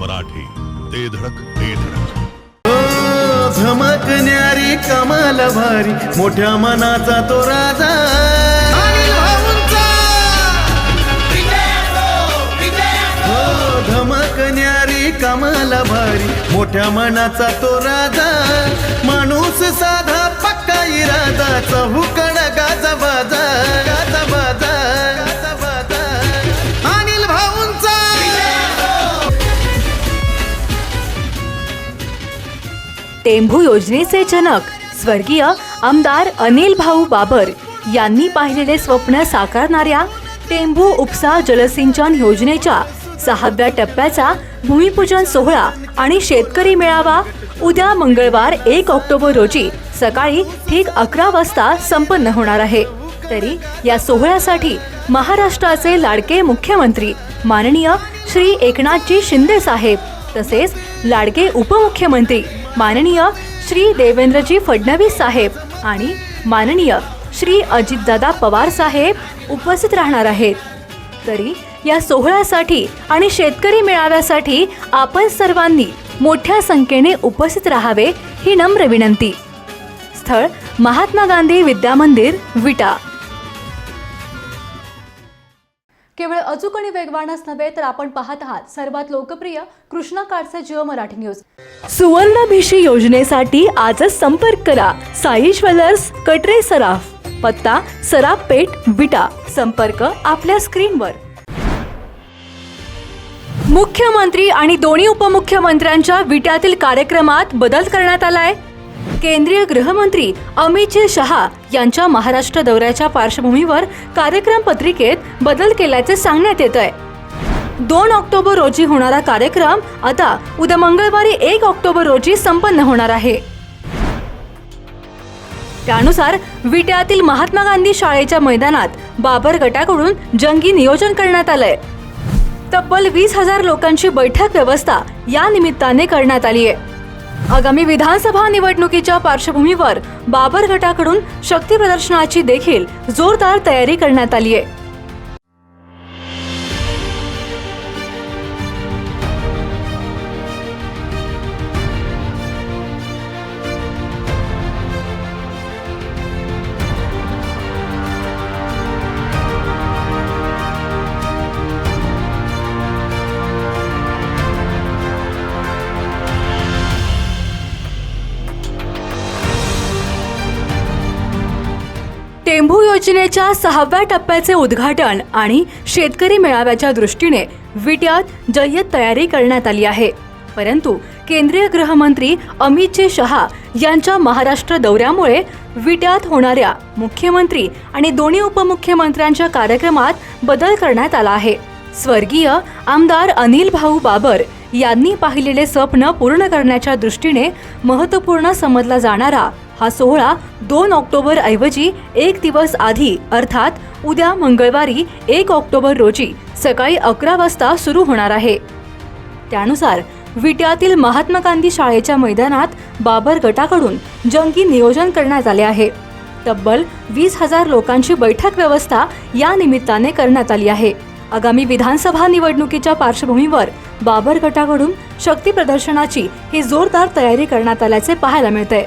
मराठी ते धडक ते धडक. झमकणारी कमाल भारी मोठ्या मनाचा तो राजा. धमकणारी कमाल भारी मोठ्या मनाचा तो राजा. माणूस साधा पक्का इरादा चहुकड गाजा बाजा गाजा बाजा. टेंभू योजनेचे जनक स्वर्गीय आमदार अनिल भाऊ बाबर यांनी पाहिलेले स्वप्न साकारणाऱ्या टेंभू उपसा जलसिंचन योजनेच्या सहाव्या टप्प्याचा भूमिपूजन सोहळा आणि शेतकरी मेळावा उद्या मंगळवार एक ऑक्टोबर रोजी सकाळी ठीक अकरा वाजता संपन्न होणार आहे. तरी या सोहळ्यासाठी महाराष्ट्राचे लाडके मुख्यमंत्री माननीय श्री एकनाथजी शिंदे साहेब तसेच लाडके उपमुख्यमंत्री माननीय श्री देवेंद्रजी फडणवीस साहेब आणि माननीय श्री अजितदादा पवार साहेब उपस्थित राहणार आहेत. तरी या सोहळ्यासाठी आणि शेतकरी मेळाव्यासाठी आपण सर्वांनी मोठ्या संख्येने उपस्थित राहावे ही नम्र विनंती. स्थळ महात्मा गांधी विद्यामंदिर विटा. केवळ अचूक आणि वेगवानच नव्हे तर आपण पाहत आहात सर्वात लोकप्रिय कृष्णा काळचे जिओ मराठी न्यूज. सुवर्णभिषी योजनेसाठी आजच संपर्क करा. साई ज्वेलर्स कटरे सराफ. पत्ता सराफ पेठ विटा. संपर्क आपल्या स्क्रीनवर. मुख्यमंत्री आणि दोन्ही उपमुख्यमंत्र्यांच्या विट्यातील कार्यक्रमात बदल करण्यात आलाय. केंद्रीय गृहमंत्री अमित शहा यांच्या महाराष्ट्र दौऱ्याच्या पार्श्वभूमीवर कार्यक्रम पत्रिकेत बदल केल्याचे सांगण्यात येत आहे. दोन ऑक्टोबर रोजी होणारा कार्यक्रम आता उद्या मंगळवारी एक ऑक्टोबर रोजी संपन्न होणार आहे. त्यानुसार विट्यातील महात्मा गांधी शाळेच्या मैदानात बाबर गटाकडून जंगी नियोजन करण्यात आलंय. तब्बल वीस हजार लोकांची बैठक व्यवस्था या निमित्ताने करण्यात आली आहे. आगामी विधानसभा निवडणुकीच्या पार्श्वभूमीवर बाबर गटाकडून शक्ती प्रदर्शनाची देखील जोरदार तयारी करण्यात आली आहे. टेंभू योजनेच्या सहाव्या टप्प्याचे उद्घाटन आणि शेतकरी मेळाव्याच्या दृष्टीने विट्यात जय्यत तयारी करण्यात आली आहे. परंतु केंद्रीय गृहमंत्री अमित शहा यांच्या महाराष्ट्र दौऱ्यामुळे विट्यात होणाऱ्या मुख्यमंत्री आणि दोन्ही उपमुख्यमंत्र्यांच्या कार्यक्रमात बदल करण्यात आला आहे. स्वर्गीय आमदार अनिल भाऊ बाबर यांनी पाहिलेले स्वप्न पूर्ण करण्याच्या दृष्टीने महत्त्वपूर्ण समजला जाणारा हा सोहळा दोन ऑक्टोबर ऐवजी एक दिवस आधी अर्थात उद्या मंगळवारी एक ऑक्टोबर रोजी सकाळी अकरा वाजता सुरू होणार आहे. त्यानुसार विट्यातील महात्मा गांधी शाळेच्या मैदानात बाबर गटाकडून जंगी नियोजन करण्यात आले आहे. तब्बल वीस हजार लोकांची बैठक व्यवस्था या निमित्ताने करण्यात आली आहे. आगामी विधानसभा निवडणुकीच्या पार्श्वभूमीवर बाबर गटाकडून शक्ती प्रदर्शनाची ही जोरदार तयारी करण्यात आल्याचे पाहायला मिळते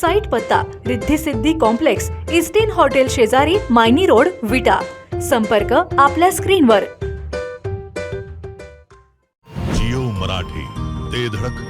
साईट पत्ता, रिद्धि सिद्धी कॉम्प्लेक्स इस्टीन हॉटेल शेजारी मायनी रोड, विटा. संपर्क आपल्या स्क्रीनवर. जिओ मराठी ते धडक.